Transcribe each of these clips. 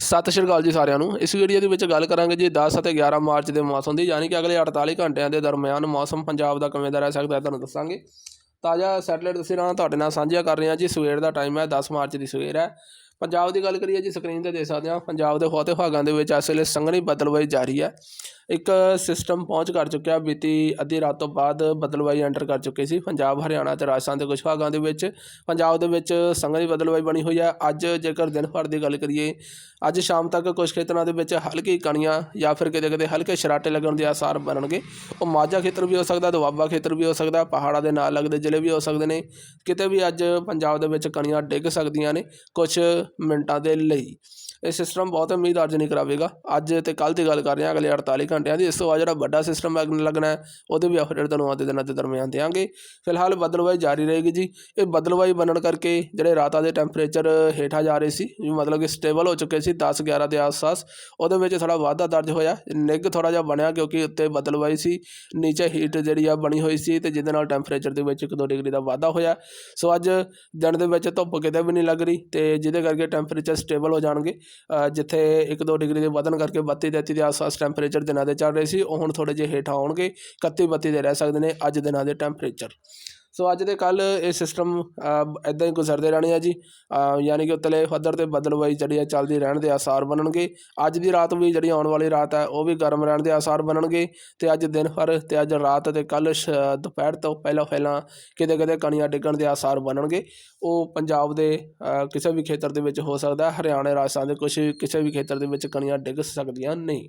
ਸਤਿ ਸ਼੍ਰੀ ਅਕਾਲ ਜੀ ਸਾਰਿਆਂ ਨੂੰ। ਇਸ ਵੀਡੀਓ ਦੇ ਵਿੱਚ ਗੱਲ ਕਰਾਂਗੇ ਜੀ 10 ਅਤੇ 11 ਮਾਰਚ ਦੇ ਮੌਸਮ ਦੀ, ਯਾਨੀ ਕਿ ਅਗਲੇ 48 ਘੰਟਿਆਂ ਦੇ ਦਰਮਿਆਨ ਮੌਸਮ ਪੰਜਾਬ ਦਾ ਕਿਵੇਂ ਦਾ ਰਹਿ ਸਕਦਾ ਹੈ ਤੁਹਾਨੂੰ ਦੱਸਾਂਗੇ। ਤਾਜ਼ਾ ਸੈਟਲਾਈਟ ਤਸਵੀਰਾਂ ਤੁਹਾਡੇ ਨਾਲ ਸਾਂਝੀਆਂ ਕਰ ਰਹੇ ਹਾਂ ਜੀ। ਸਵੇਰ ਦਾ ਟਾਈਮ ਹੈ 10 ਮਾਰਚ ਦੀ ਸਵੇਰ ਹੈ। ਪੰਜਾਬ ਦੀ ਗੱਲ ਕਰੀਏ ਜੀ ਸਕਰੀਨ ਤੇ ਦੇਖ ਸਕਦੇ ਹਾਂ, ਪੰਜਾਬ ਦੇ ਬਹੁਤੇ ਭਾਗਾਂ ਦੇ ਵਿੱਚ ਇਸ ਵੇਲੇ ਸੰਘਣੀ ਬਦਲਵਾਈ ਜਾਰੀ ਹੈ। ਇੱਕ ਸਿਸਟਮ ਪਹੁੰਚ ਕਰ ਚੁੱਕਿਆ, ਬੀਤੀ ਅੱਧੀ ਰਾਤ ਤੋਂ ਬਾਅਦ ਬਦਲਵਾਈ ਐਂਟਰ ਕਰ ਚੁੱਕੀ ਸੀ। ਪੰਜਾਬ, ਹਰਿਆਣਾ ਤੇ ਰਾਜਸਥਾਨ ਦੇ ਕੁਝ ਭਾਗਾਂ ਦੇ ਵਿੱਚ, ਪੰਜਾਬ ਦੇ ਵਿੱਚ ਸੰਘਣੀ ਬਦਲਵਾਈ ਬਣੀ ਹੋਈ ਹੈ। ਅੱਜ ਜੇਕਰ ਦਿਨ ਭਰ ਦੀ ਗੱਲ ਕਰੀਏ, ਅੱਜ ਸ਼ਾਮ ਤੱਕ ਕੁਝ ਖੇਤਰਾਂ ਦੇ ਵਿੱਚ ਹਲਕੀ ਕਣੀਆਂ ਜਾਂ ਫਿਰ ਕਿਤੇ ਕਿਤੇ ਹਲਕੇ ਸ਼ਰਾਟੇ ਲੱਗਣ ਦੇ ਆਸਾਰ ਬਣਨਗੇ। ਉਹ ਮਾਝਾ ਖੇਤਰ ਵੀ ਹੋ ਸਕਦਾ, ਦੁਆਬਾ ਖੇਤਰ ਵੀ ਹੋ ਸਕਦਾ, ਪਹਾੜਾਂ ਦੇ ਨਾਲ ਲੱਗਦੇ ਜ਼ਿਲ੍ਹੇ ਵੀ ਹੋ ਸਕਦੇ ਨੇ। ਕਿਤੇ ਵੀ ਅੱਜ ਪੰਜਾਬ ਦੇ ਵਿੱਚ ਕਣੀਆਂ ਡਿੱਗ ਸਕਦੀਆਂ ਨੇ। ਕੁਝ ਮਿੰਟਾਂ ਦੇ ਲਈ। ਇਹ ਸਿਸਟਮ ਬਹੁਤ ਉਮੀਦ ਅੱਜ ਨਹੀਂ ਕਰਾਵੇਗਾ। ਅੱਜ ਤੇ ਕੱਲ ਦੀ ਗੱਲ ਕਰ ਰਹੇ ਹਾਂ ਅਗਲੇ 48 ਘੰਟਿਆਂ ਦੀ। ਇਸ ਤੋਂ ਬਾਅਦ ਜਿਹੜਾ ਵੱਡਾ ਸਿਸਟਮ ਲੱਗਣਾ ਹੈ ਉਹਦੇ ਵੀ ਅਪਡੇਟ ਤੁਹਾਨੂੰ ਆਉਂਦੇ ਦਿਨਾਂ ਦੇ ਦਰਮਿਆਨ ਦੇਵਾਂਗੇ ਫਿਲਹਾਲ ਬਦਲਵਾਈ ਜਾਰੀ ਰਹੇਗੀ ਜੀ। ਇਹ ਬਦਲਵਾਈ ਬਣਨ ਕਰਕੇ ਜਿਹੜੇ ਰਾਤਾਂ ਦੇ ਟੈਂਪਰੇਚਰ ਹੇਠਾਂ ਜਾ ਰਹੇ ਸੀ, ਵੀ ਮਤਲਬ ਕਿ ਸਟੇਬਲ ਹੋ ਚੁੱਕੇ ਸੀ 10 11 ਦੇ ਆਸ-ਪਾਸ, ਉਹਦੇ ਵਿੱਚ ਥੋੜਾ ਵਾਧਾ ਦਰਜ ਹੋਇਆ। ਨਿੱਘ ਥੋੜਾ ਜਿਹਾ ਬਣਿਆ ਕਿਉਂਕਿ ਉੱਤੇ ਬਦਲਵਾਈ ਸੀ। ਨੀਚੇ ਹੀਟ ਜਿਹੜੀ ਆ ਬਣੀ ਹੋਈ ਸੀ ਤੇ ਜਿਹਦੇ ਨਾਲ ਟੈਂਪਰੇਚਰ ਦੇ ਵਿੱਚ 1-2 ਡਿਗਰੀ ਦਾ ਵਾਧਾ ਹੋਇਆ। ਸੋ ਅੱਜ ਦਿਨ ਦੇ ਵਿੱਚ ਧੁੱਪ ਕਿਤੇ ਵੀ ਨਹੀਂ ਲੱਗ ਰਹੀ ਤੇ ਜਿਹਦੇ ਕਰਕੇ ਟੈਂਪਰੇਚਰ ਸਟੇਬਲ ਹੋ ਜਾਣਗੇ। ਜਿੱਥੇ 1-2 ਡਿਗਰੀ ਦੇ ਵਧਣ ਕਰਕੇ 32-33 ਦੇ ਆਸ-ਪਾਸ ਟੈਂਪਰੇਚਰ ਦਿਨਾਂ ਦੇ ਚੱਲ ਰਹੇ ਸੀ, ਉਹ ਹੁਣ ਥੋੜੇ ਜਿਹੇ ਹੇਠਾਂ ਆਉਣਗੇ। 31-32 ਦੇ ਰਹਿ ਸਕਦੇ ਨੇ ਅੱਜ ਦਿਨਾਂ ਦੇ ਟੈਂਪਰੇਚਰ ਸੋ ਅੱਜ ਦੇ ਕੱਲ ਇਹ ਸਿਸਟਮ ਇਦਾਂ ਹੀ ਗੁਜ਼ਰਦੇ ਰਹਿਣੇ ਆ ਜੀ। ਯਾਨੀ ਕਿ ਉਤਲੇ ਪੱਧਰ ਤੇ ਬਦਲਵਾਈ ਜਿਹੜੀ ਆ ਚੱਲਦੀ ਰਹਿਣ ਦੇ ਆਸਾਰ ਬਣਨਗੇ। ਅੱਜ ਦੀ ਰਾਤ ਵੀ ਜਿਹੜੀ ਆਉਣ ਵਾਲੀ ਰਾਤ ਹੈ ਉਹ ਵੀ ਗਰਮ ਰਹਿਣ ਦੇ ਆਸਾਰ ਬਣਨਗੇ। ਤੇ ਅੱਜ ਦਿਨ ਭਰ ਤੇ ਅੱਜ ਰਾਤ ਤੇ ਕੱਲ ਦੁਪਹਿਰ ਤੋਂ ਪਹਿਲਾਂ ਪਹਿਲਾਂ ਕਿਤੇ ਕਿਤੇ ਕਣੀਆਂ ਡਿੱਗਣ ਦੇ ਆਸਾਰ ਬਣਨਗੇ। ਉਹ ਪੰਜਾਬ ਦੇ ਕਿਸੇ ਵੀ ਖੇਤਰ ਦੇ ਵਿੱਚ ਹੋ ਸਕਦਾ ਹੈ। ਹਰਿਆਣਾ, ਰਾਜਸਥਾਨ ਦੇ ਕੁਝ ਕਿਸੇ ਵੀ ਖੇਤਰ ਦੇ ਵਿੱਚ ਕਣੀਆਂ ਡਿੱਗ ਸਕਦੀਆਂ ਨਹੀਂ।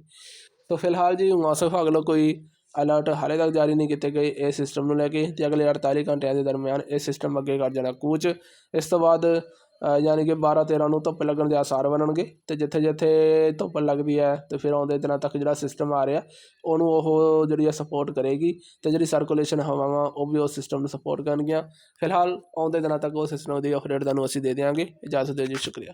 ਸੋ ਫਿਲਹਾਲ ਜੀ, ਮੌਸਮ ਵਿਭਾਗ ਵੱਲੋਂ ਕੋਈ ਅਲਰਟ ਹਾਲੇ ਤੱਕ ਜਾਰੀ ਨਹੀਂ ਕੀਤੇ ਗਏ ਇਸ ਸਿਸਟਮ ਨੂੰ ਲੈ ਕੇ ਤੇ ਅਗਲੇ 48 ਘੰਟਿਆਂ ਦੇ ਦਰਮਿਆਨ ਇਹ ਸਿਸਟਮ ਅੱਗੇ ਕਰ ਜਾਣਾ। ਕੂਚ ਇਸ ਤੋਂ ਬਾਅਦ ਯਾਨੀ ਕਿ 12 13 ਨੂੰ ਧੁੱਪ ਲੱਗਣ ਦੇ ਆਸਾਰ ਬਣਨਗੇ ਤੇ ਜਿੱਥੇ ਜਿੱਥੇ ਧੁੱਪ ਲੱਗਦੀ ਹੈ ਤੇ ਫਿਰ ਆਉਂਦੇ ਦਿਨਾਂ ਤੱਕ ਜਿਹੜਾ ਸਿਸਟਮ ਆ ਰਿਹਾ, ਉਹਨੂੰ ਉਹ ਜਿਹੜੀ ਆ ਸਪੋਰਟ ਕਰੇਗੀ ਤੇ ਜਿਹੜੀ ਸਰਕੂਲੇਸ਼ਨ ਹਵਾਵਾਂ, ਉਹ ਵੀ ਉਸ ਸਿਸਟਮ ਨੂੰ ਸਪੋਰਟ ਕਰਨਗੀਆਂ। ਫਿਲਹਾਲ ਆਉਂਦੇ ਦਿਨਾਂ ਤੱਕ ਉਹ ਸਿਸਟਮ ਦੀ ਅਪਡੇਟ ਤੁਹਾਨੂੰ ਅਸੀਂ ਦੇ ਦਿਆਂਗੇ। ਇਜਾਜ਼ਤ ਦਿਓ ਜੀ ਸ਼ੁਕਰੀਆ।